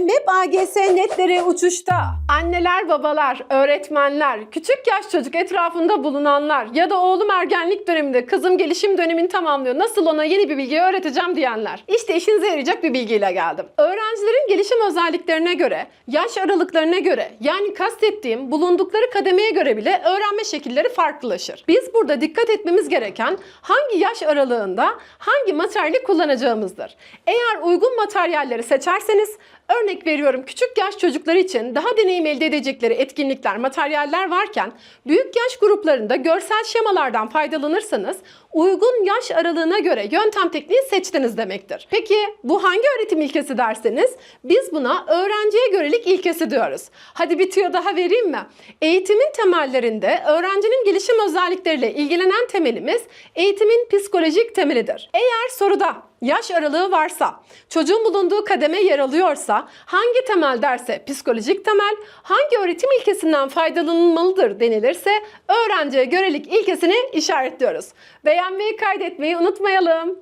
MEP AGS netleri uçuşta. Anneler, babalar, öğretmenler, küçük yaş çocuk etrafında bulunanlar ya da oğlum ergenlik döneminde kızım gelişim dönemini tamamlıyor nasıl ona yeni bir bilgiyi öğreteceğim diyenler. İşte işinize yarayacak bir bilgiyle geldim. Öğrencilerin gelişim özelliklerine göre, yaş aralıklarına göre yani kastettiğim bulundukları kademeye göre bile öğrenme şekilleri farklılaşır. Biz burada dikkat etmemiz gereken hangi yaş aralığında hangi materyali kullanacağımızdır. Eğer uygun materyalleri seçerseniz Örnek veriyorum küçük yaş çocukları için daha deneyim elde edecekleri etkinlikler, materyaller varken büyük yaş gruplarında görsel şemalardan faydalanırsanız uygun yaş aralığına göre yöntem tekniği seçtiniz demektir. Peki bu hangi öğretim ilkesi derseniz biz buna öğrenciye görelik ilkesi diyoruz. Hadi bir tüyo daha vereyim mi? Eğitimin temellerinde öğrencinin gelişim özellikleriyle ilgilenen temelimiz eğitimin psikolojik temelidir. Eğer soruda yaş aralığı varsa, çocuğun bulunduğu kademe yer alıyorsa, hangi temel derse psikolojik temel, hangi öğretim ilkesinden faydalanılmalıdır denilirse öğrenciye görelik ilkesini işaretliyoruz. Beğenmeyi kaydetmeyi unutmayalım.